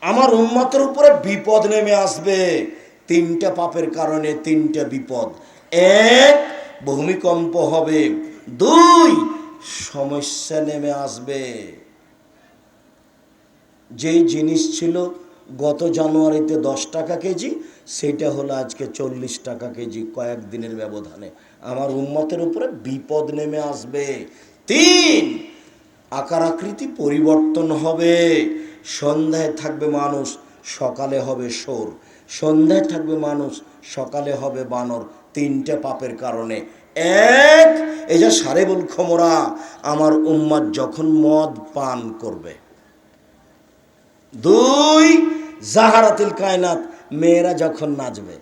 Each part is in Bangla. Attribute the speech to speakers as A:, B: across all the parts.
A: আমার উন্মতের উপরে বিপদ নেমে আসবে। তিনটা পাপের কারণে তিনটা বিপদ। এক, ভূমিকম্প হবে। দুই, সমস্যা নেমে আসবে। যেই জিনিস ছিল গত জানুয়ারিতে দশ টাকা কেজি, সেটা হলো আজকে চল্লিশ টাকা কেজি কয়েকদিনের ব্যবধানে। আমার উন্মতের উপরে বিপদ নেমে আসবে। তিন, আকার আকৃতি পরিবর্তন হবে। সন্ধ্যায় থাকবে মানুষ, সকালে হবে সোর সন্ধ্যায় থাকবে মানুষ, সকালে হবে বানর। তিনটে পাপের কারণে। এক, এই যে সারেবুল খমরা, আমার উম্মাদ যখন মদ পান করবে। দুই, জাহারাতিল কায়নাত, মেয়েরা যখন নাচবে।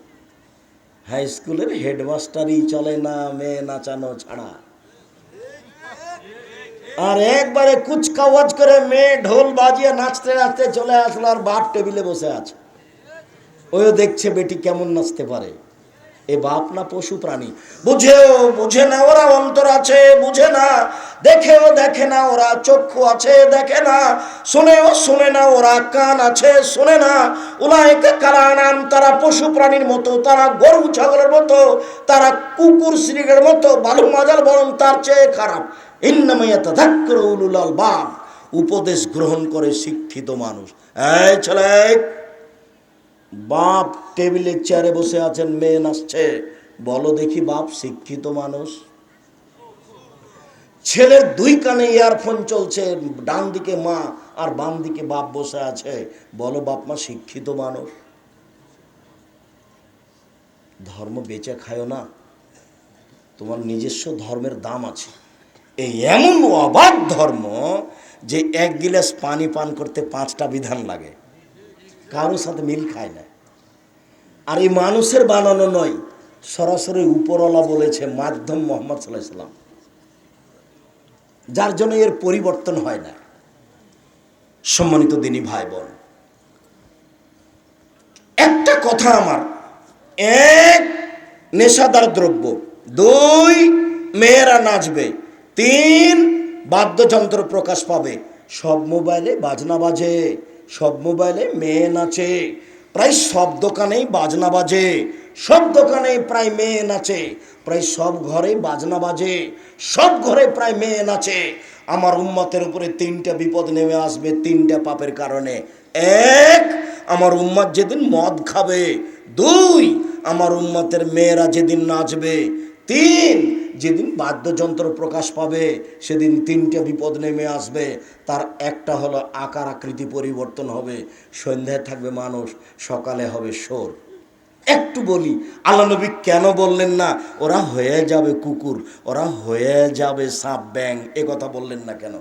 A: হাই স্কুলের হেডমাস্টারই চলে না, মেয়ে নাচানো ছাড়া। আর একবারে কুচকাওয়াজ করে মেয়ে ঢোল বাজিয়ে নাচতে নাচতে চলে আসলো আর বাপ টেবিলে বসে আছে। ওও দেখছে বেটি কেমন নাচতে পারে। এ বাপ না পশু প্রাণী? বুঝেও বুঝে না ওরা অন্তর আছে, বুঝে না। দেখেও দেখে না ওরা চক্ষু আছে, দেখে না। শুনেও শুনে না ওরা কান আছে, শুনে না। উলাইকে কারা নাম তারা পশু প্রাণীর মতো, তারা গরু ছাগলের মতো, তারা কুকুর শ্রীগের মতো, বালু মাজাল বরং তার চেয়ে খারাপ। বাপ উপদেশ গ্রহণ করে শিক্ষিত মানুষ। ছেলে, বাপ টেবিলের চেয়ারে বসে আছেন, মেয়ে নাচছে। বলো দেখি বাপ শিক্ষিত মানুষ? ছেলের দুই কানে ইয়ারফোন চলছে, ডান দিকে মা আর বাম দিকে বাপ বসে আছে। বলো বাপ মা শিক্ষিত মানুষ? ধর্ম বেচে খায়ও না। তোমার নিজস্ব ধর্মের দাম আছে। এই এমন অবাক ধর্ম যে এক গিলাস পানি পান করতে পাঁচটা বিধান লাগে। কারোর সাথে মিল খায় না। আর এই মানুষের বানানো নয়, সরাসরি উপরওয়ালা বলেছে মাধ্যম মোহাম্মদ সাল্লাহ সাল্লাম। যার জন্য এর পরিবর্তন হয় না। সম্মানিত দিনী ভাই বোন একটা কথা আমার, এক নেশাদার দ্রব্য, দুই মেয়েরা নাচবে। তিন বাদ্যযন্ত্র প্রকাশ পাবে। সব মোবাইলে বাজনা বাজে, সব মোবাইলে মেয়ে নাচে। প্রায় সব দোকানেই বাজনা বাজে, সব দোকানে প্রায় মেয়ে নাচে। প্রায় সব ঘরে বাজনা বাজে, সব ঘরে প্রায় মেয়ে নাচে। আমার উম্মতের উপরে তিনটা বিপদ নেমে আসবে তিনটা পাপের কারণে। এক, আমার উম্মত যেদিন মদ খাবে। দুই, আমার উম্মতের মেয়েরা যেদিন নাচবে। তিন যেদিন বাদ্যযন্ত্র প্রকাশ পাবে, সেদিন তিনটে বিপদ নেমে আসবে। তার একটা হলো আকার আকৃতি পরিবর্তন হবে। সন্ধ্যায় থাকবে মানুষ, সকালে হবে সোর একটু বলি, আল্লাহ নবী কেন বললেন না, ওরা হয়ে যাবে কুকুর, ওরা হয়ে যাবে সাপ ব্যাং এ কথা বললেন না কেন?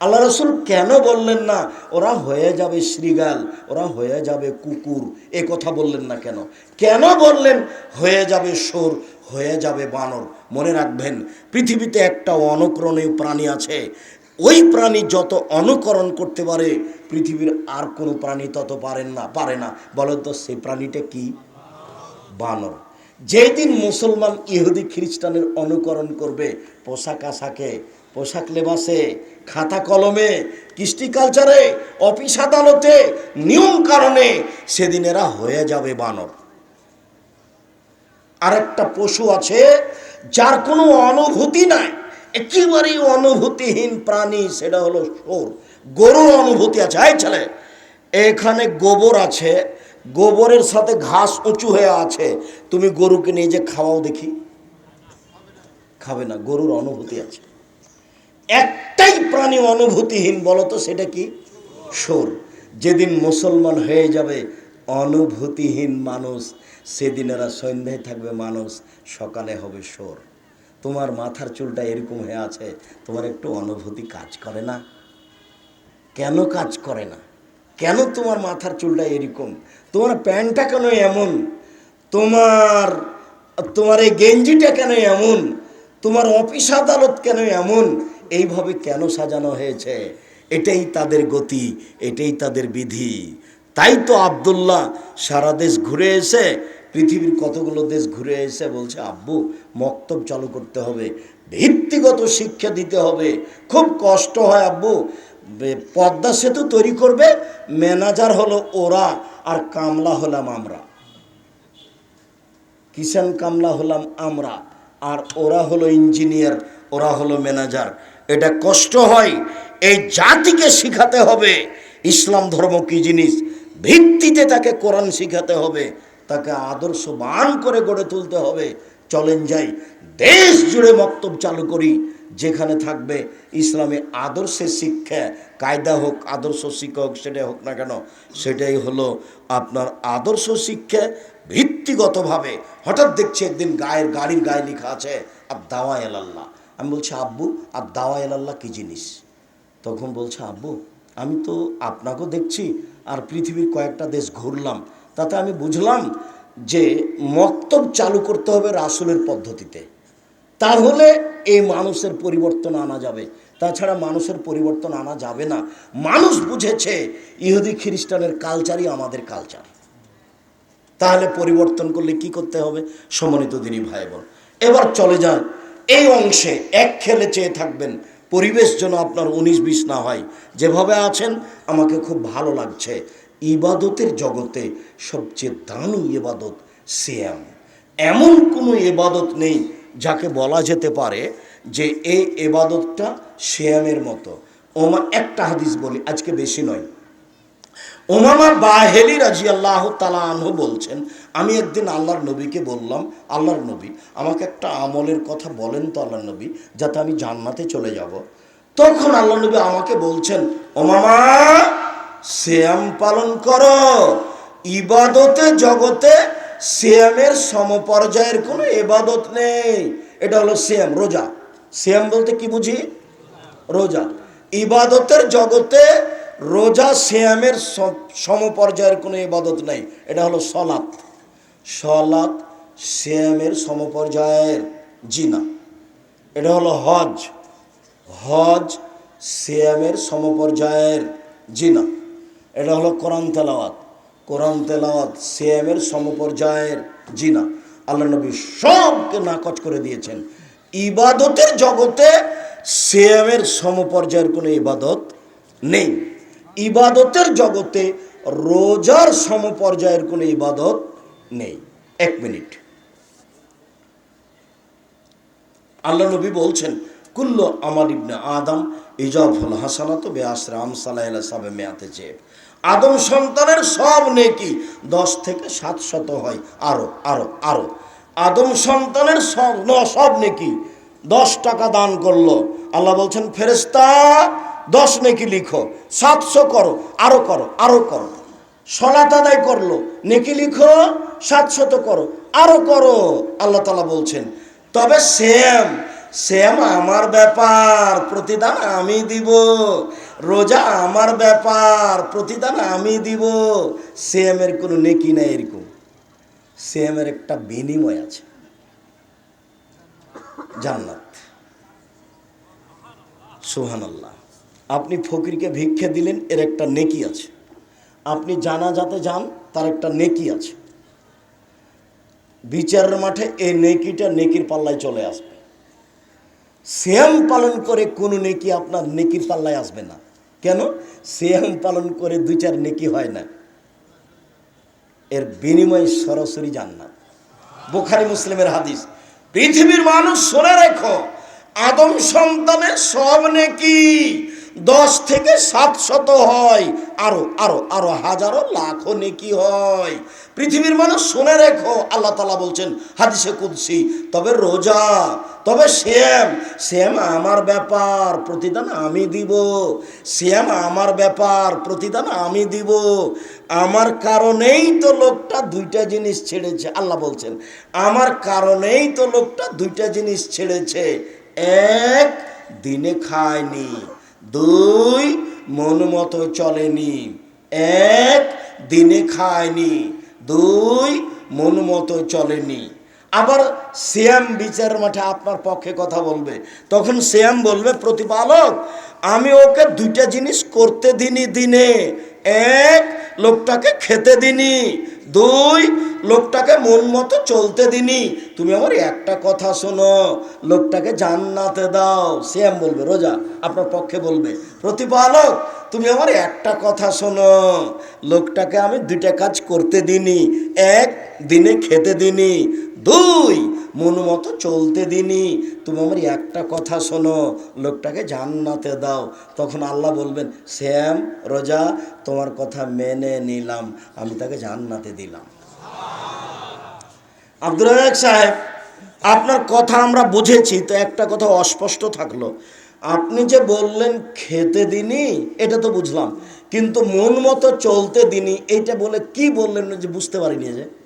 A: আল্লাহ রসুল কেন বললেন না, ওরা হয়ে যাবে শ্রীগাল ওরা হয়ে যাবে কুকুর, এ কথা বললেন না কেন? কেন বললেন, হয়ে যাবে সোর হয়ে যাবে বানর। মনে রাখবেন, পৃথিবীতে একটা অনুকরণীয় প্রাণী আছে। ওই প্রাণী যত অনুকরণ করতে পারে, পৃথিবীর আর কোনো প্রাণী তত পারেন না, পারে না। বলেন তো, সেই প্রাণীটা কি? বানর। যেদিন মুসলমান ইহুদি খ্রিস্টানের অনুকরণ করবে, পোশাক আশাকে, পোশাক লেবাসে, খাতা কলমে, কৃষ্টি কালচারে, অফিস আদালতে, নিয়ম কারণে সেদিন এরা হয়ে যাবে বানর। আরেকটা পশু আছে, যার কোনো অনুভূতি নাই। একেবারেই অনুভূতিহীন প্রাণী, সেটা হলো সোর গরুর অনুভূতি আছে। এই ছেলে, এখানে গোবর আছে। গোবরের সাথে ঘাস উঁচু হয়ে আছে। তুমি গরুকে নিয়ে যে খাওয়াও দেখি। খাবে না, গরুর অনুভূতি আছে। একটাই প্রাণী অনুভূতিহীন, বলো তো সেটা কি? সোর যেদিন মুসলমান হয়ে যাবে অনুভূতিহীন মানুষ, সেদিন এরা সন্ধ্যায় থাকবে মানুষ, সকালে হবে সোর তোমার মাথার চুলটা এরকম হয়ে আছে, তোমার একটু অনুভূতি কাজ করে না? কেন কাজ করে না? কেন তোমার মাথার চুলটা এরকম? তোমার প্যান্টটা কেন এমন? তোমার তোমার এই গেঞ্জিটা কেন এমন? তোমার অফিস আদালত কেন এমন? এইভাবে কেন সাজানো হয়েছে? এটাই তাদের গতি, এটাই তাদের বিধি। তাই তো আবদুল্লাহ সারা দেশ ঘুরে এসে, পৃথিবীর কতগুলো দেশ ঘুরে এসে বলছে, আব্বু, মক্তব চালু করতে হবে, ভিত্তিগত শিক্ষা দিতে হবে। খুব কষ্ট হয়, আব্বু। পদ্মা সেতু তৈরি করবে, ম্যানেজার হলো ওরা আর কামলা হলাম আমরা। কিষান কামলা হলাম আমরা, আর ওরা হলো ইঞ্জিনিয়ার, ওরা হলো ম্যানেজার। এটা কষ্ট হয়, এই জাতিকে শিখাতে হবে, ইসলাম ধর্ম কি জিনিস? ভিত্তিতে তাকে কোরআন শিখাতে হবে, তাকে আদর্শবান করে গড়ে তুলতে হবে। চলেন যাই, দেশ জুড়ে বক্তব্য চালু করি, যেখানে থাকবে ইসলামী আদর্শের শিক্ষা, কায়দা হোক, আদর্শ শিক্ষা হোক, সেটাই হোক না কেন, সেটাই হলো আপনার আদর্শ শিক্ষা ভিত্তিগতভাবে। হঠাৎ দেখছি একদিন গায়ের, গাড়ির গায়ে লেখা আছে আর দাওয়া এলাল্লাহ আমি বলছি, আব্বু আর দাওয়া এলাল্লাহ কী জিনিস? তখন বলছে, আব্বু, আমি তো আপনাকেও দেখছি আর পৃথিবীর কয়েকটা দেশ ঘুরলাম, তাতে আমি বুঝলাম যে মক্তব চালু করতে হবে রাসুলের পদ্ধতিতে। তাহলে এই মানুষের পরিবর্তন আনা যাবে। তাছাড়া মানুষের পরিবর্তন আনা যাবে না। মানুষ বুঝেছে ইহুদি খ্রিস্টানের কালচারই আমাদের কালচার তাহলে পরিবর্তন করলে কি করতে হবে? সমন্বিত দিনই ভাই বোন এবার চলে যান এই অংশে এক খেলে চেয়ে থাকবেন পরিবেশ যেন আপনার উনিশ বিশ না হয়। যেভাবে আছেন, আমাকে খুব ভালো লাগছে। ইবাদতের জগতে সবচেয়ে দামি ইবাদত সিয়াম। এমন কোনো এবাদত নেই যাকে বলা যেতে পারে যে এই এবাদতটা শ্যামের মতো। ওমা একটা হাদিস বলি, আজকে বেশি নয়। ওমামা বাহেলি রাজি আল্লাহ তালাহ বলছেন, আমি একদিন আল্লাহর নবীকে বললাম, আল্লাহর নবী, আমাকে একটা আমলের কথা বলেন তো আল্লাহর নবী, যাতে আমি জান্নাতে চলে যাব। তখন আল্লাহ নবী আমাকে বলছেন ওমামা শ্যাম পালন করো। ইবাদতে, জগতে শ্যামের সমপর্যায়ের কোনো ইবাদত নেই। এটা হলো শ্যাম রোজা। শ্যাম বলতে কি বুঝি? রোজা। ইবাদতের জগতে রোজা শ্যামের সমপর্যায়ের কোনো ইবাদত নেই। এটা হলো সলাৎ। সলাৎ শ্যামের সমপর্যায়ের জিনা। এটা হলো হজ। হজ শ্যামের সমপর্যায়ের জিনা। এটা হলো কোরআন তেলাওয়াত। কোরআন তেলাওয়াত শ্যামের সমপর্যায়ের জিনা। আল্লাহ নবী সবকে নাকচ করে দিয়েছেন। ইবাদতের জগতে শ্যামের সমপর্যায়ের কোনো ইবাদত নেই। ইবাদতের জগতে রোজার সমপর্যায়ের কোনো ইবাদত নেই। এক মিনিট। আল্লাহ নবী বলছেন, কুল্ল আমার ইবনে আদম ইজাফুল হাসানাত বে আমসালাহ সাবে মেয়াতে চেয়ে আদম সন্তানের সব নেকি দশ থেকে সাত শত হয়। আরও আরও আরও। আদম সন্তানের সব নেকি দশ টাকা দান করল। আল্লাহ বলছেন ফেরেস্তা দশ নেকি লিখো, সাতশো করো, আরও করো আরও করো। সলাত আদায় করল, নেকি লিখো, সাতশত করো, আরও করো, আল্লাহ তালা বলছেন। তবে সেম সেম আমার ব্যাপার, প্রতিদান আমি দিব। রোজা আমার ব্যাপার, প্রতিদান আমি দিব। সেমের কোনো নেকি নাই এরকম। সেমের একটা বিনিময় আছে। জান্নাত। সুহানাল্লাহ আপনি ফকিরকে ভিক্ষে দিলেন, এর একটা নেকি আছে। আপনি জানা যাতে যান, তার একটা নেকি আছে। বিচারের মাঠে এই নেকিটা নেকির পাল্লায় চলে আসবে। শ্যাম পালন করে কোনো নেকি আপনার নেকির পাল্লায় আসবে না। কেন? শ্যাম পালন করে দুই চার নেকি হয় না। এর বিনিময় সরাসরি জান্নাত। বুখারি মুসলিমের হাদিস, পৃথিবীর মানুষ শুনে রেখো, আদম সন্তানের সব নেকি দশ থেকে সাত শত হয়। আরও আরও আরও হাজারো লাখো নেকি হয়। পৃথিবীর মানুষ শুনে রেখো, আল্লাহ তালা বলছেন, হাদিসে কুদসি, তবে রোজা, তবে শ্যাম শ্যাম আমার ব্যাপার, প্রতিদান আমি দিব। শ্যাম আমার ব্যাপার, প্রতিদান আমি দিব। আমার কারণেই তো লোকটা দুইটা জিনিস ছেড়েছে, আল্লাহ বলছেন, আমার কারণেই তো লোকটা দুইটা জিনিস ছেড়েছে, এক দিনে খায়নি দুই, মন মতো চলেনি। এক, দিনে খায়নি। দুই, মন মতো চলেনি। আবার শ্যাম বিচার মাঠে আপনার পক্ষে কথা বলবে। তখন শ্যাম বলবে, প্রতিপালক, আমি ওকে দুইটা জিনিস করতে দিনই দিনে। এক, লোকটাকে খেতে দিনি। দুই, লোকটাকে মন মতো চলতে দিনি। তুমি আমার একটা কথা শোনো, লোকটাকে জান্নাতে দাও। শ্যাম বলবে, রোজা, আপনার পক্ষে বলবে। প্রতিপালক, তুমি আমার একটা কথা শোনো, লোকটাকে আমি দুইটা কাজ করতে দিনি। এক, দিনে খেতে দিনি। দুই। মন মতো চলতে দিনি। তুমি আমার একটা কথা শোনো, লোকটাকে জান্নাতে দাও। তখন আল্লাহ বলবেন, শ্যাম, রোজা, তোমার কথা মেনে নিলাম। আমি তাকে জান্নাতে দিলাম। আব্দুল রাজাক সাহেব, আপনার কথা আমরা বুঝেছি, তো একটা কথা অস্পষ্ট থাকল। আপনি যে বললেন, খেতে দিনি এটা তো বুঝলাম। কিন্তু মন মতো চলতে দিনি, এইটা বলে কি বললেন যে বুঝতে পারিনি যে?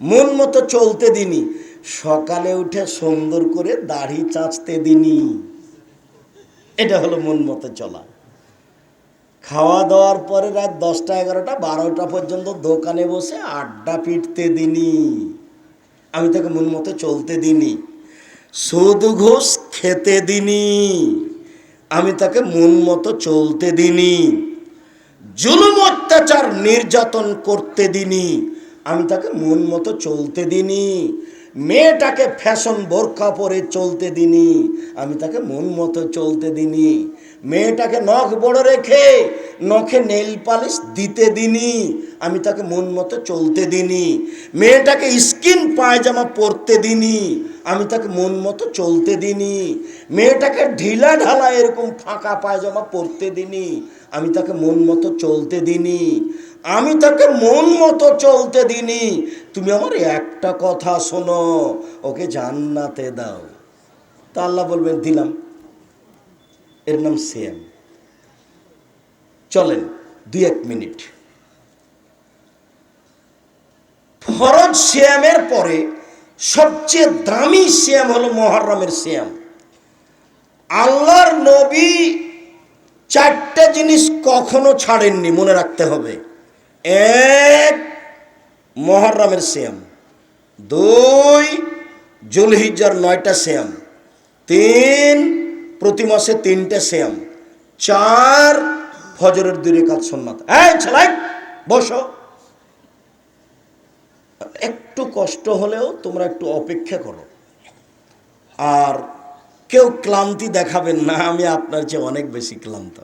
A: মন মতো চলতে দিনি। সকালে উঠে সুন্দর করে দাড়ি চাঁচতে দিনি। এটা হলো মন মতো চলা। খাওয়া দাওয়ার পরে রাত দশটা, এগারোটা, বারোটা পর্যন্ত দোকানে বসে আড্ডা পিটতে দিনি। আমি তাকে মন মতো চলতে দিনি। সুদ ঘুষ খেতে দিনি। আমি তাকে মন মতো চলতে দিনি। জুলুম অত্যাচার নির্যাতন করতে দিনি। আমি তাকে মন মতো চলতে দিনি মেয়েটাকে ফ্যাশন বোরখা পরে চলতে দিনি আমি তাকে মন মতো চলতে দিনি মেয়েটাকে নখ বড় রেখে নখে নেল পালিশ দিতে দিনি আমি তাকে মন মতো চলতে দিনি মেয়েটাকে স্কিন পায়জামা পরতে দিনি আমি তাকে মন মতো চলতে দিনি মেয়েটাকে ঢিলা ঢালা এরকম ফাঁকা পায়জামা পরতে দিনি আমি তাকে মন মতো চলতে দিনি আমি তাকে মন মতো চলতে দিনি তুমি আমার একটা কথা শোনো, ওকে জান্নাতে দাও। তা আল্লাহ বলবেন, দিলাম। এর নাম সেম চলেন, দুই এক মিনিট। ফরজ শ্যামের পরে সবচেয়ে দামি শ্যাম হলো মহরমের শ্যাম আল্লাহর নবী চারটা জিনিস কখনো ছাড়েননি, মনে রাখতে হবে। এক মহরমের শ্যাম দুই জুলহিজার নয়টা শ্যাম তিন প্রতি মাসে তিনটে শ্যাম চার ফজরের দুই রেখাত সন্ন্যত এই ছেলাই বসো। একটু কষ্ট হলেও তোমরা একটু অপেক্ষা করো। আর কেউ ক্লান্তি দেখাবেন না, আমি আপনার চেয়ে অনেক বেশি ক্লান্ত।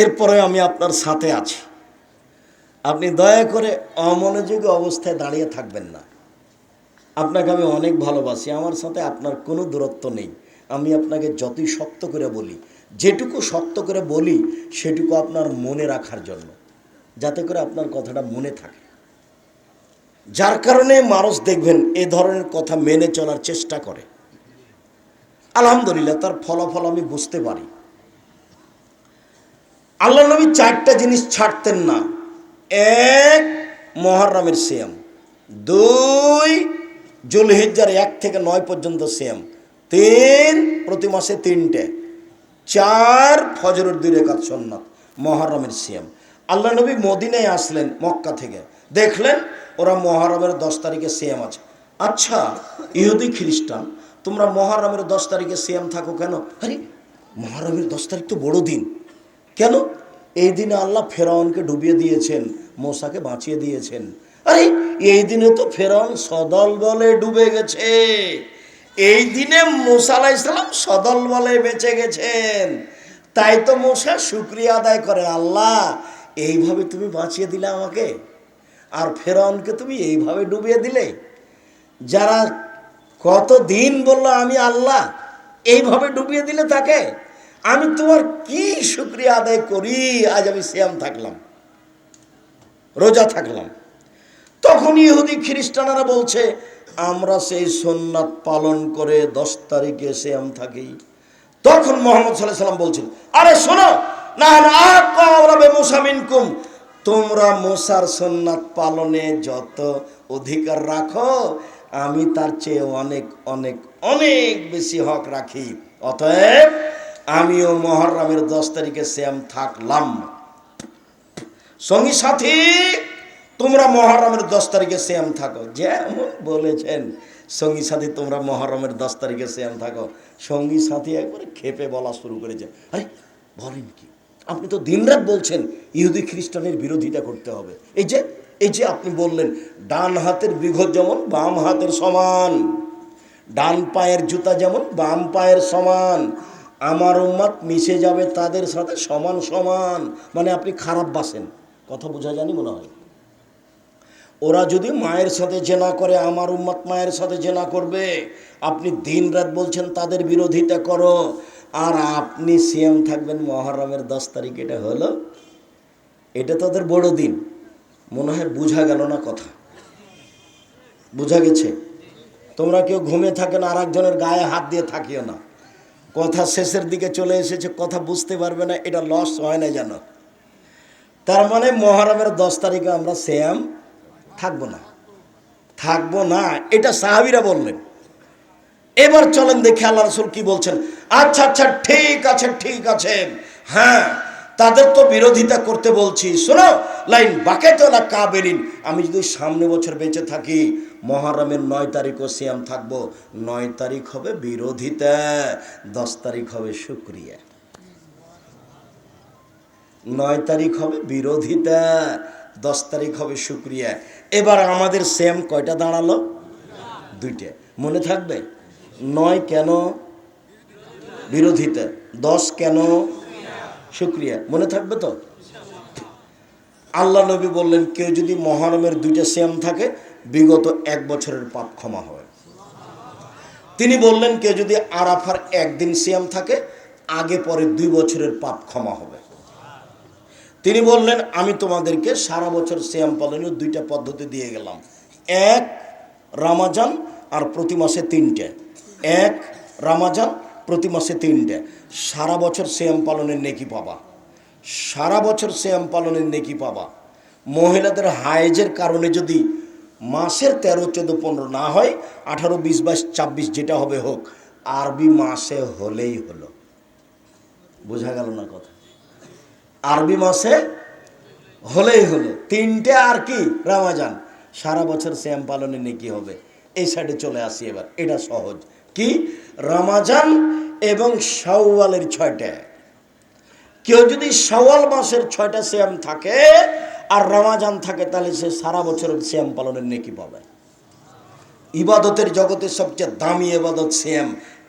A: এরপরে আমি আপনার সাথে আছি। আপনি দয়া করে অমনোযোগী অবস্থায় দাঁড়িয়ে থাকবেন না। আপনাকে আমি অনেক ভালোবাসি। আমার সাথে আপনার কোনো দূরত্ব নেই। আমি আপনাকে যতই শক্ত করে বলি, যেটুকু শক্ত করে বলি, সেটুকু আপনার মনে রাখার জন্য। যাতে করে আপনার কথাটা মনে থাকে। যার কারণে মানুষ দেখবেন এ ধরনের কথা মেনে চলার চেষ্টা করে। আলহামদুলিল্লাহ, তার ফলাফল আমি বুঝতে পারি। আল্লাহ নবী চারটা জিনিস ছাড়তেন না। এক, মহারামের সিয়াম। দুই, জুলহিজ্জার এক থেকে নয় পর্যন্ত সিয়াম। তিন, প্রতি মাসে তিনটে। চার, ফজরের দুই রেখাত সন্ন্যত মহারমের সিয়াম। আল্লাহ নবী মদিনায় আসলেন, মক্কা থেকে। দেখলেন, ওরা মহারমের দশ তারিখে সিয়াম আছে। আচ্ছা ইহুদি খ্রিস্টান, তোমরা মহারমের দশ তারিখে সিয়াম থাকো কেন? আরে, মহারমের দশ তারিখ তো বড় দিন কেন? এই দিনে আল্লাহ ফেরাউনকে ডুবিয়ে দিয়েছেন, মোসাকে বাঁচিয়ে দিয়েছেন। আরে, এই দিনে তো ফেরাউন সদল বলে ডুবে গেছে। এই দিনে মোসা ইসলাম সদল বলে বেঁচে গেছেন। তাই তো মোসা শুক্রিয়া আদায় করে, আল্লাহ, এইভাবে তুমি বাঁচিয়ে দিলে আমাকে? আর ফেরাউনকে তুমি এইভাবে ডুবিয়ে দিলে? যারা কত দিন বলল আমি আল্লাহ, এইভাবে ডুবিয়ে দিলে তাকে? আমি তোমার কি শুক্রিয়া আদায় করি? আজ আমি শ্যাম থাকলাম, রোজা থাকলাম। তখন ইহুদি খ্রিস্টানরা বলছে, আমরা সেই সোননাথ পালন করে দশ তারিখে শ্যাম থাকি। তখন মোহাম্মদ সাল্লাম বলছেন আরে শোনো না তোমরা মোসার সোননাথ পালনে যত অধিকার রাখো, আমি তার চেয়ে অনেক অনেক অনেক বেশি হক রাখি। অতএব আমিও মহরমের দশ তারিখে শ্যাম থাকলাম। সঙ্গী সাথী, তোমরা মহরমের দশ তারিখে শ্যাম থাকো। যেমন বলেছেন, সঙ্গী সাথী, তোমরা মহরমের দশ তারিখে শ্যাম থাকো। সঙ্গী সাথী একবারে খেপে বলা শুরু করেছে। আরে, বলেন কি? আপনি তো দিনরাত বলছেন, ইহুদি খ্রিস্টানের বিরোধিতা করতে হবে। এই যে এই যে আপনি বললেন, ডান হাতের বিঘত যেমন, বাম হাতের সমান। ডান পায়ের জুতা যেমন, বাম পায়ের সমান। আমার উম্মাদ মিশে যাবে তাদের সাথে সমান সমান। মানে আপনি খারাপ বাসেন। কথা বোঝা জানি মনে হয়? ওরা যদি মায়ের সাথে জেনা করে, আমার উম্মত মায়ের সাথে জেনা করবে, আপনি দিন রাত বলছেন তাদের বিরোধিতা করো। আর আপনি সিএম থাকবেন মহরমের দশ তারিখ, এটা হলো, এটা তাদের বড় দিন। মনে হয় বোঝা গেল না কথা? বোঝা গেছে? তোমরা কেউ ঘুমিয়ে থাকেন আর একজনের গায়ে হাত দিয়ে থাকিও না। কথা শেষের দিকে চলে এসেছে, কথা বুঝতে পারবে না, এটা লস হয় না যেন। তার মানে মহরমের দশ তারিখে আমরা শ্যাম থাকব না। থাকব না, এটা সাহাবিরা বললেন। এবার চলেন দেখে আল্লাহ রসুল কি বলছেন। আচ্ছা আচ্ছা ঠিক আছে ঠিক আছে। হ্যাঁ তাদের তো বিরোধিতা করতে বলছি। শোনো, লাইন বাকে তো না কাবেরিন, আমি যদি সামনে বছর বেঁচে থাকি মহারমের নয় তারিখও সিয়াম থাকব। নয় তারিখ হবে বিরোধিতা, দশ তারিখ হবে শুক্রিয়া। নয় তারিখ হবে বিরোধিতা, দশ তারিখ হবে শুক্রিয়া। এবার আমাদের সেম কয়টা দাঁড়াল? দুইটা। মনে থাকবে? নয় কেন? বিরোধিতা। দশ কেন? শুক্রিয়া। মনে থাকবে তো? আল্লাহ নবী বললেন, কেউ যদি মহরমের দুইটা সেম থাকে বিগত এক বছরের পাপ ক্ষমা হয়। তিনি বললেন কেউ যদি আরাফার একদিন সিয়াম থাকে, আগে পরে দুই বছরের পাপ ক্ষমা হবে। তিনি বললেন, আমি তোমাদেরকে সারা বছর সিয়াম পালনের দুইটা পদ্ধতি দিয়ে গেলাম। এক, রামাজান আর প্রতি মাসে তিনটে। এক, রামাজান, প্রতি মাসে তিনটে। সারা বছর সিয়াম পালনের নেকি পাবা। সারা বছর সিয়াম পালনের নেকি পাবা। মহিলাদের হায়েজের কারণে যদি মাসের তেরো, চোদ্দ, পনেরো না হয়, আঠারো, বিশ, বাইশ, ছাব্বিশ যেটা হবে হোক, আরবি মাসে হলেই হলো। বোঝা গেল না কথা? আরবি মাসে হলেই হলো। তিনটে আর কি? রামাজান। সারা বছর শ্যাম পালনে নেকি হবে। এই সাইডে চলে আসি এবার। এটা সহজ। কি? রামাজান এবং শাওয়ালের ছয়টা। কেউ যদি শাওয়াল মাসের ছয়টা শ্যাম থাকে আর রমাজান থাকে, তাহলে সে সারা বছর শ্যাম পালনের নেকি পাবে। ইবাদতের জগতের সবচেয়ে দামি এবাদত শ্যাম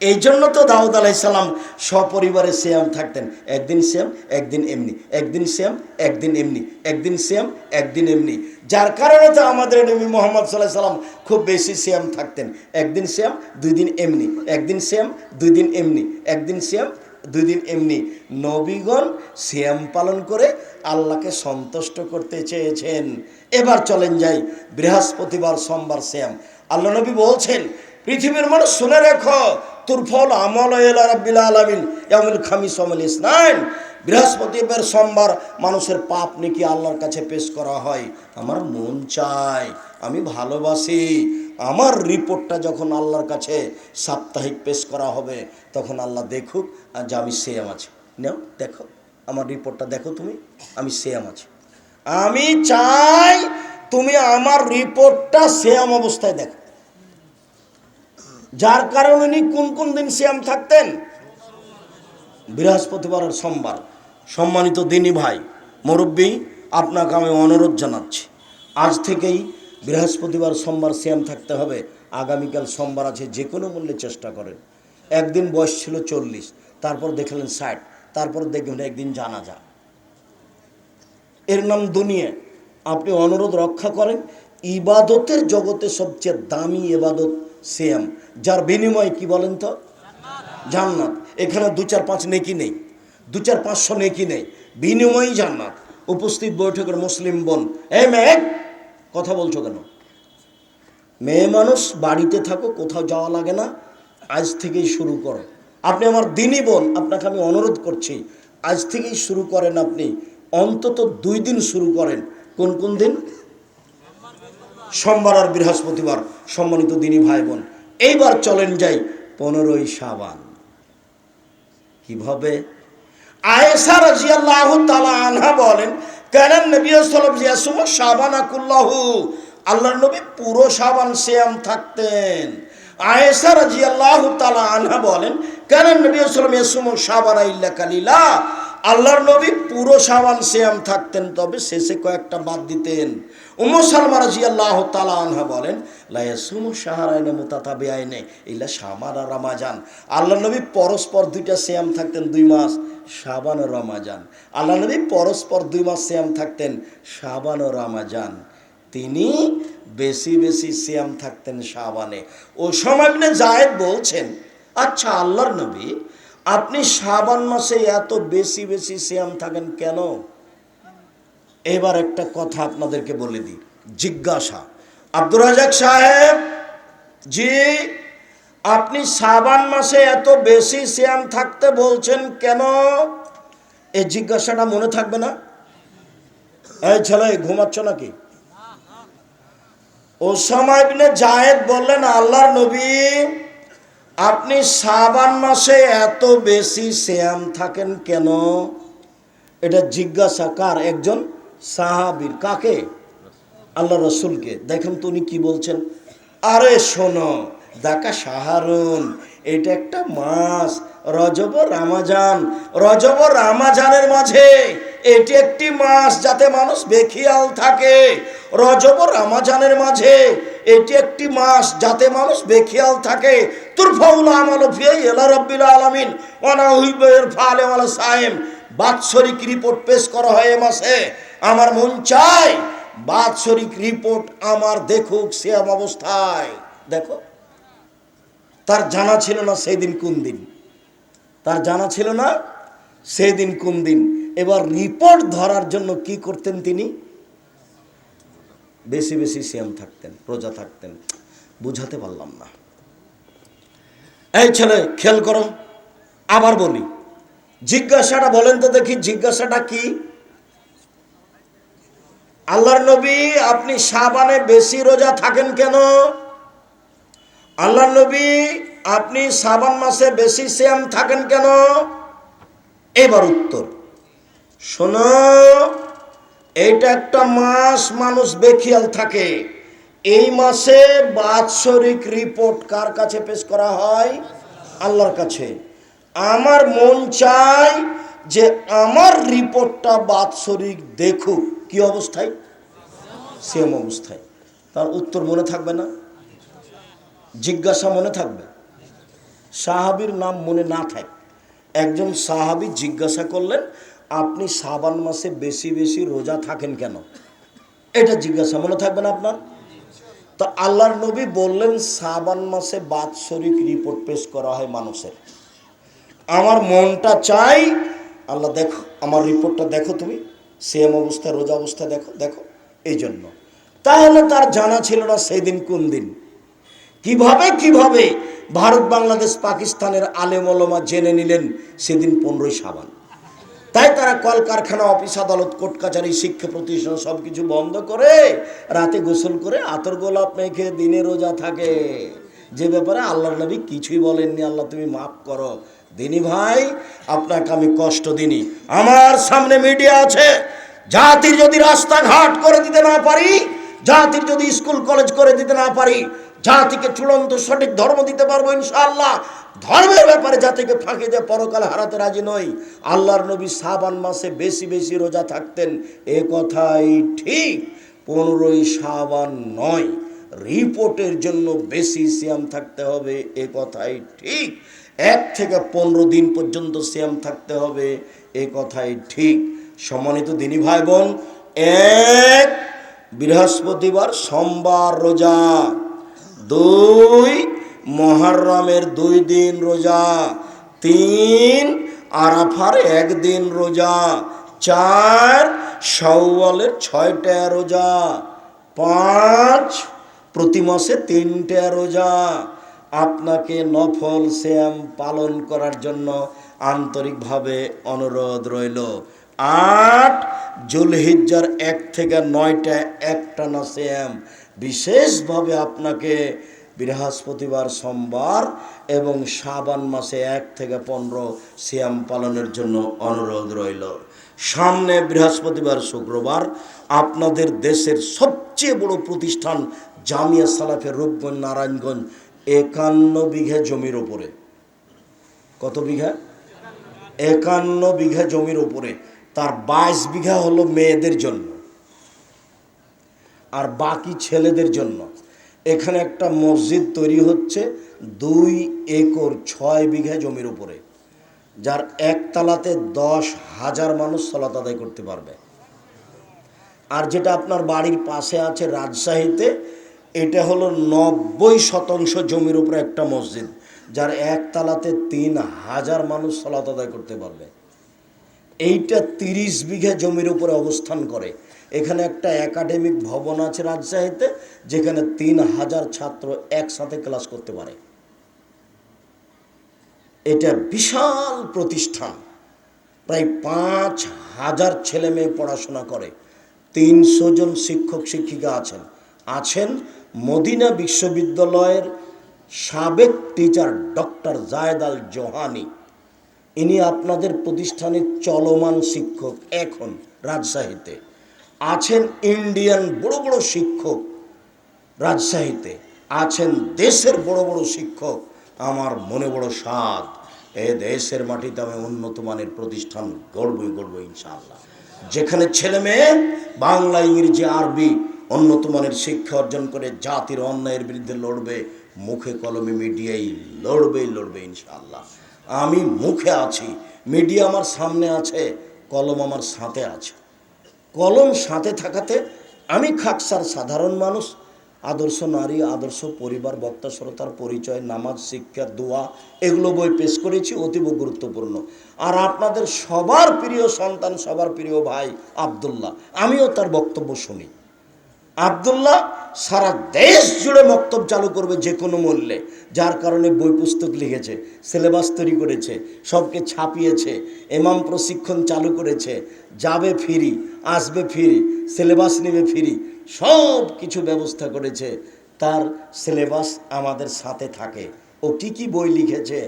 A: এই জন্য তো দাউদ আলাইসাল্লাম সপরিবারে শ্যাম থাকতেন। একদিন শ্যাম একদিন এমনি। একদিন শ্যাম একদিন এমনি। একদিন শ্যাম একদিন এমনি। যার কারণে তো আমাদের নবী মোহাম্মদ সাল্লাহ সাল্লাম খুব বেশি শ্যাম থাকতেন। একদিন শ্যাম দুই দিন এমনি। একদিন শ্যাম দুই দিন এমনি। একদিন শ্যাম দুই দিন এমনি। নবীগণ শ্যাম পালন করে আল্লাহকে সন্তুষ্ট করতে চেয়েছেন। এবার চলেন যাই বৃহস্পতিবার সোমবার শ্যাম আল্লাহ নবী বলছেন, পৃথিবীর মানুষ শুনে রেখো তোর ফল আমল রাব্বিল আলামিন ইয়ামুল খামিস আমল ইসনাইন। বৃহস্পতিবার সোমবার মানুষের পাপ নাকি আল্লাহর কাছে পেশ করা হয়? আমার মন চায়। আমি ভালোবাসি। আমার রিপোর্টটা যখন আল্লাহর কাছে সাপ্তাহিক পেশ করা হবে, তখন আল্লাহ দেখুক যে আমি সেম আছি। নেও, দেখো, আমার রিপোর্টটা দেখো তুমি, আমি সেম আছি। আমি চাই তুমি আমার রিপোর্টটা সেম অবস্থায় দেখো। যার কারণে উনি কোন কোন দিন শ্যাম থাকতেন? বৃহস্পতিবার আর সোমবার। সম্মানিত দিনী ভাই, মুরব্বী, আপনাকে আমি অনুরোধ জানাচ্ছি। আজ থেকেই বৃহস্পতিবার সোমবার শ্যাম থাকতে হবে। আগামীকাল সোমবার আছে যে কোনো মূল্যে চেষ্টা করেন। একদিন বয়স ছিল চল্লিশ, তারপর দেখলেন ষাট, তারপর দেখবেন একদিন জানা যা এর নাম দুনিয়া। আপনি অনুরোধ রক্ষা করেন, ইবাদতের জগতে সবচেয়ে দামি ইবাদত সিয়াম। যার বিনিময় কি বলেন তো? জান্নাত। এখানে দু চার পাঁচ নেকি নেই। দু চার পাঁচশো নেকি নেই। বিনিময়ই জান্নাত। উপস্থিত বৈঠকের মুসলিম বোন এম মেয়ে কথা বলছো কেন? মেয়ে মানুষ বাড়িতে থাকো, কোথাও যাওয়া লাগে না, আজ থেকেই শুরু করো। আপনি আমার দিনই বোন, আপনাকে আমি অনুরোধ করছি, আজ থেকেই শুরু করেন আপনি, অন্তত দুই দিন শুরু করেন। কোন কোন দিন? সোমবার আর বৃহস্পতিবার, সম্মানিত দিনী ভাই বোন। এইবার চলেন যাই পনেরোই সাবান কীভাবে? আয়েশা রাজিয়াল্লাহু তাআলা আনহা বলেন কানান নবী সাল্লাল্লাহু আলাইহি ওয়াসাল্লাম শাবানা কুল্লাহু আল্লাহর নবী পুরো সাবান শ্যাম থাকতেন। আয়েসা রাজি আল্লাহ তালা আনহা বলেন কানান নবী আলাইহি ওয়াসাল্লাম শাবানা ইল্লা কালিলা। আল্লাহর নবী পুরো সাবান শ্যাম থাকতেন, তবে শেষে কয়েকটা বাদ দিতেন। উম্ম সালমা রাজি আল্লাহ তালা আনহা বলেন লায়াসুম সাহারাইনে মুতাতাবি আইনে সামান আর রামাজান। আল্লাহ নবী পরস্পর দুইটা শ্যাম থাকতেন দুই মাস সাবান ও রমাজান। আল্লাহ নবী পরস্পর দুই মাস শ্যাম থাকতেন সাবান ও রামাজান। তিনি বেশি বেশি শ্যাম থাকতেন সাবানে ও সময় জায়েদ বলছেন আচ্ছা আল্লাহর নবী, আপনি সাবান মাসে এত বেশি বেশি শ্যাম থাকেন কেন? এবার একটা কথা আপনাদেরকে বলে দিই। জিজ্ঞাসা। আব্দুর রাজাক সাহেব, জি, আপনি সাবান মাসে এত বেশি শ্যাম থাকতে বলছেন কেন? এই জিজ্ঞাসাটা মনে থাকবে না? এই ছেলে, ঘুমাচ্ছ নাকি? ওসামা ইবনে জায়েদ বললেন আল্লাহর নবী, আপনি সাবান মাসে এত বেশি শ্যাম থাকেন কেন? এটা জিজ্ঞাসা কার? একজন? সাহাবীর কাকে? আল্লাহ রসুলকে। দেখেন তো উনি কি বলছেন? আরে শোনো দেখা সাহারুন, এটা একটা মাস, রজব রামাজান। রজব রামাজানের মাঝে এটি একটি মাস যাতে মানুষ বেখিয়াল থাকে। রজব রামাজানের মাঝে এটি একটি মাস যাতে মানুষ বেখিয়াল থাকে। তোর ফাউলা আমাল ফিয়ে এলা সাহেম বাৎসরিক রিপোর্ট পেশ করা হয় এ মাসে। আমার মন চায়, বাৎসরিক রিপোর্ট আমার দেখুক শ্যাম অবস্থায়। দেখো, তার জানা ছিল না সেই দিন কোন দিন। তার জানা ছিল না সেই দিন কোন দিন। এবার রিপোর্ট ধরার জন্য কি করতেন তিনি? বেশি বেশি শ্যাম থাকতেন রোজা থাকতেন, বুঝাতে পারলাম না। এই ছেলে, খেয়াল করো, আবার বলি, জিজ্ঞাসাটা, বলেন তো দেখি, জিজ্ঞাসাটা কি? আল্লাহর নবী, আপনি সাবানে বেশি রোজা থাকেন কেন? আল্লাহর নবী, আপনি সাবান মাসে বেশি শ্যাম থাকেন কেন? এবার উত্তর। শোনো, এইটা একটা মাস মানুষ বেখিয়াল থাকে। এই মাসে বাৎসরিক রিপোর্ট কার কাছে পেশ করা হয়? আল্লাহর কাছে। আমার মন চায় যে আমার রিপোর্টটা বাৎসরিক দেখুক। কি অবস্থায়? সেম অবস্থায়। তার উত্তর মনে থাকবে না। জিজ্ঞাসা মনে থাকবে। সাহাবির নাম মনে না থাকে। একজন সাহাবি জিজ্ঞাসা করলেন, আপনি সাবান মাসে বেশি বেশি রোজা থাকেন কেন? এটা জিজ্ঞাসা মনে থাকবে না আপনার। তো আল্লাহর নবী বললেন, সাবান মাসে বাৎসরিক রিপোর্ট পেশ করা হয় মানুষের। আমার মনটা চাই, আল্লাহ দেখো, আমার রিপোর্টটা দেখো তুমি। সেম অবস্থায় রোজা অবস্থা, দেখো দেখো এই জন্য তাহলে তার জানা ছিল না সেদিন কোন দিন। কীভাবে কীভাবে ভারত, বাংলাদেশ, পাকিস্তানের আলেমলমা জেনে নিলেন সেদিন পনেরোই সাবান তাই তারা কলকারখানা, অফিস আদালত, কোর্ট কাছারি শিক্ষা প্রতিষ্ঠান সব কিছু বন্ধ করে রাতে গোসল করে আতর গোলাপ মেখে দিনে রোজা থাকে। যে ব্যাপারে আল্লাহ নবী কিছুই বলেননি, আল্লাহ তুমি মাফ করো দিনী ভাই, আপনাকে আমি কষ্ট দিনি আমার সামনে মিডিয়া আছে। জাতির যদি রাস্তাঘাট করে দিতে না পারি, জাতির যদি স্কুল, কলেজ করে দিতে না পারি, জাতিকে চূড়ান্ত সঠিক ধর্ম দিতে পারব ইনশাআল্লাহ। ধর্মের ব্যাপারে জাতিকে ফাঁকি দিয়ে পরকাল হারাতে রাজি নই। আল্লাহর নবী সাবান মাসে বেশি বেশি রোজা থাকতেন। এ কথাই ঠিক। পনেরোই সাবান নয়। রিপোর্টের জন্য বেশি সিয়াম থাকতে হবে, এ কথাই ঠিক। এক থেকে পনেরো দিন পর্যন্ত সিয়াম থাকতে হবে। এ কথাই ঠিক। সম্মানিত দিনী ভাই বোন এক বৃহস্পতিবার সোমবার রোজা, দুই মহরমের দুই দিন রোজা, তিন আরাফার একদিন রোজা, চার সওয়ালের ছয়টা রোজা, পাঁচ প্রতি মাসে তিনটা রোজা আপনাকে নফল শ্যাম পালন করার জন্য আন্তরিকভাবে অনুরোধ রইল। আট, জুলহিজ্জার এক থেকে নয়টা একটানা শ্যাম। বিশেষভাবে আপনাকে বৃহস্পতিবার, সোমবার এবং শ্রাবণ মাসে এক থেকে পনেরো শ্যাম পালনের জন্য অনুরোধ রইল। সামনে বৃহস্পতিবার, শুক্রবার আপনাদের দেশের সবচেয়ে বড় প্রতিষ্ঠান জামিয়া সালাফের রূপগঞ্জ, নারায়ণগঞ্জ একান্ন বিঘা জমির ওপরে কত বিঘা? একান্ন বিঘা জমির উপরে। তার বাইশ বিঘা হলো মেয়েদের জন্য। আর বাকি ছেলেদের জন্য। এখানে একটা মসজিদ তৈরি হচ্ছে দুই একর ছয় বিঘা জমির উপরে, যার একতলাতে দশ হাজার মানুষ সলাত আদায় করতে পারবে। আর যেটা আপনার বাড়ির পাশে আছে রাজশাহীতে এটা হলো নব্বই শতাংশ জমির উপরে একটা মসজিদ, যার একতলাতে তিন হাজার মানুষ সলাত আদায় করতে পারবে। এইটা তিরিশ বিঘা জমির উপরে অবস্থান করে। এখানে একটা একাডেমিক ভবন আছে রাজশাহীতে, যেখানে তিন হাজার ছাত্র একসাথে ক্লাস করতে পারে। এটা বিশাল প্রতিষ্ঠান। প্রায় পাঁচ হাজার ছেলে মেয়ে পড়াশোনা করে। তিনশো জন শিক্ষক, শিক্ষিকা আছেন। আছেন মদিনা বিশ্ববিদ্যালয়ের সাবেক teacher doctor Zayed Al Johani. ইনি আপনাদের প্রতিষ্ঠানের চলমান শিক্ষক এখন রাজশাহীতে। আছেন ইন্ডিয়ান বড় বড় শিক্ষক রাজশাহীতে। আছেন দেশের বড় বড় শিক্ষক। আমার মনে বড় স্বাদ, এ দেশের মাটিতে আমি উন্নত মানের প্রতিষ্ঠান গড়বই গড়ব ইনশাআল্লাহ। যেখানে ছেলে মেয়ে বাংলা, ইংরেজি, আরবি উন্নত মানের শিক্ষা অর্জন করে জাতির অন্যায়ের বিরুদ্ধে লড়বে, মুখে কলমে মিডিয়াই লড়বেই লড়বে ইনশাআল্লাহ। আমি মুখে আছি, মিডিয়া আমার সামনে আছে, কলম আমার সাথে আছে। কলম সাথে থাকাতে আমি খাকসার সাধারণ মানুষ, আদর্শ নারী, আদর্শ পরিবার, বক্তা, শ্রোতার পরিচয়, নামাজ, শিক্ষা, দোয়া, এগুলো বই পেশ করেছি, অতীব গুরুত্বপূর্ণ। আর আপনাদের সবার প্রিয় সন্তান, সবার প্রিয় ভাই আবদুল্লাহ, আমিও তার বক্তব্য শুনি। আবদুল্লাহ সারা দেশ জুড়ে মক্তব চালু করবে যে কোনো মূল্যে, যার কারণে বই পুস্তক লিখেছে, সিলেবাস তৈরি করেছে, সবকে ছাপিয়েছে এমাম প্রশিক্ষণ চালু করেছে, যাবে ফিরি, আসবে ফিরি, সিলেবাস নেবে ফিরি, সব কিছু ব্যবস্থা করেছে, তার সিলেবাস আমাদের সাথে থাকে। ও কী কী বই লিখেছে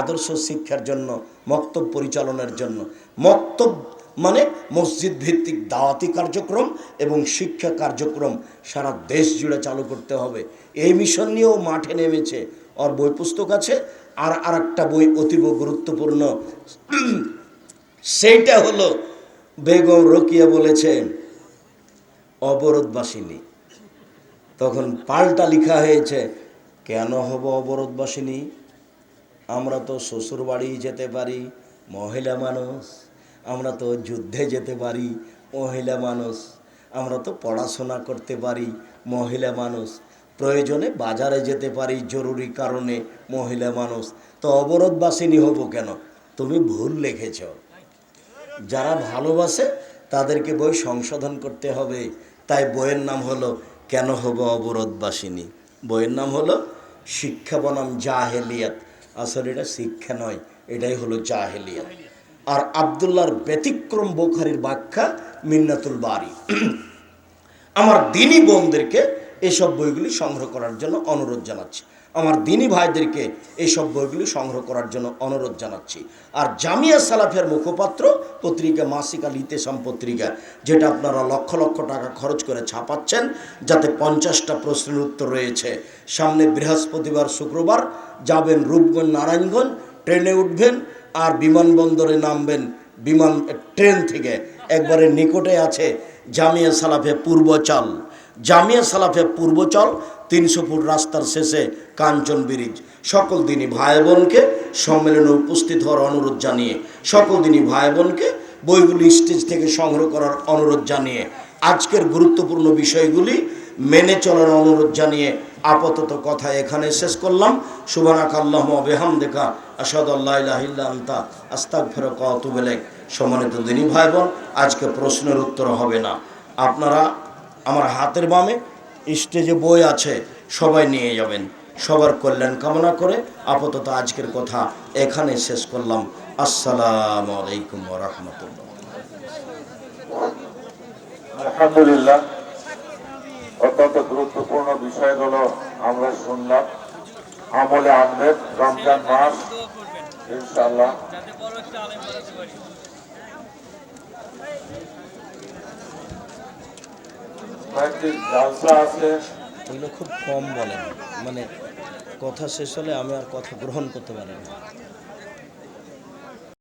A: আদর্শ শিক্ষার জন্য, মক্তব পরিচালনার জন্য। মক্তব মানে মসজিদ ভিত্তিক দাওয়াতি কার্যক্রম এবং শিক্ষা কার্যক্রম সারা দেশ জুড়ে চালু করতে হবে। এই মিশন নিয়েও মাঠে নেমেছে। ওর বই পুস্তক আছে। আর আর একটা বই অতীব গুরুত্বপূর্ণ। সেইটা হলো বেগম রকিয়া বলেছেন অবরোধবাসিনী। তখন পাল্টা লেখা হয়েছে, কেন হব অবরোধবাসিনী? আমরা তো শ্বশুর বাড়ি যেতে পারি, মহিলা মানুষ। আমরা তো যুদ্ধে যেতে পারি, মহিলা মানুষ। আমরা তো পড়াশোনা করতে পারি, মহিলা মানুষ। প্রয়োজনে বাজারে যেতে পারি, জরুরি কারণে মহিলা মানুষ। তো অবরোধবাসিনী হব কেন? তুমি ভুল লিখেছ। যারা ভালোবাসে, তাদেরকে বই সংশোধন করতে হবে। তাই বইয়ের নাম হলো, কেন হব অবরোধবাসিনী? বইয়ের নাম হলো, শিক্ষা বনাম জাহেলিয়াত। আসলে এটা শিক্ষা নয়, এটাই হলো জাহেলিয়াত। আর আবদুল্লাহর ব্যতিক্রম বোখারির ব্যাখ্যা মিন্নাতুল বাড়ি আমার দিনী বোনদেরকে এসব বইগুলি সংগ্রহ করার জন্য অনুরোধ জানাচ্ছি। আমার দিনী ভাইদেরকে এইসব বইগুলি সংগ্রহ করার জন্য অনুরোধ জানাচ্ছি। আর জামিয়া সালাফের মুখপাত্র পত্রিকা মাসিকা লিতেসাম পত্রিকা, যেটা আপনারা লক্ষ লক্ষ টাকা খরচ করে ছাপাচ্ছেন, যাতে পঞ্চাশটা প্রশ্নের উত্তর রয়েছে। সামনে বৃহস্পতিবার, শুক্রবার যাবেন রূপগঞ্জ, নারায়ণগঞ্জ, ট্রেনে উঠবেন আর বিমানবন্দরে নামবেন বিমান ট্রেন থেকে। একবারে নিকটে আছে জামিয়া সালাফে পূর্বচাল জামিয়া সালাফে পূর্বচল তিনশো ফুট রাস্তার শেষে কাঞ্চন ব্রিজ। সকল দিনই ভাই বোনকে সম্মেলনে উপস্থিত হওয়ার অনুরোধ জানিয়ে, সকল দিনই ভাই বোনকে বইগুলি স্টেজ থেকে সংগ্রহ করার অনুরোধ জানিয়ে, আজকের গুরুত্বপূর্ণ বিষয়গুলি মেনে চলার অনুরোধ জানিয়ে আপাতত কথা এখানে শেষ করলাম। সুবানাক আল্লাহ বেহাম দেখা আসাদ আল্লাহ আস্তাক ফেরক অতুবেলেক সম্মানিত দিনী ভাই বোন আজকে প্রশ্নের উত্তর হবে না। আপনারা আমার হাতের বামে স্টেজে বই আছে, সবাই নিয়ে যাবেন। সবার কল্যাণ কামনা করে আপাতত আজকের কথা এখানে শেষ করলাম। আসসালামু আলাইকুম রহমতুল্লাহ।
B: আলহামদুলিল্লাহ। অত্যন্ত গুরুত্বপূর্ণ বিষয়গুলো আমরা শুনলাম আমলে আনবেন রমজান মাস ইনশাল্লাহ কয়েকটি জালসা আছে।
A: এগুলো খুব কম বলেন। মানে কথা শেষ হলে আমি আর কথা গ্রহণ করতে পারি না।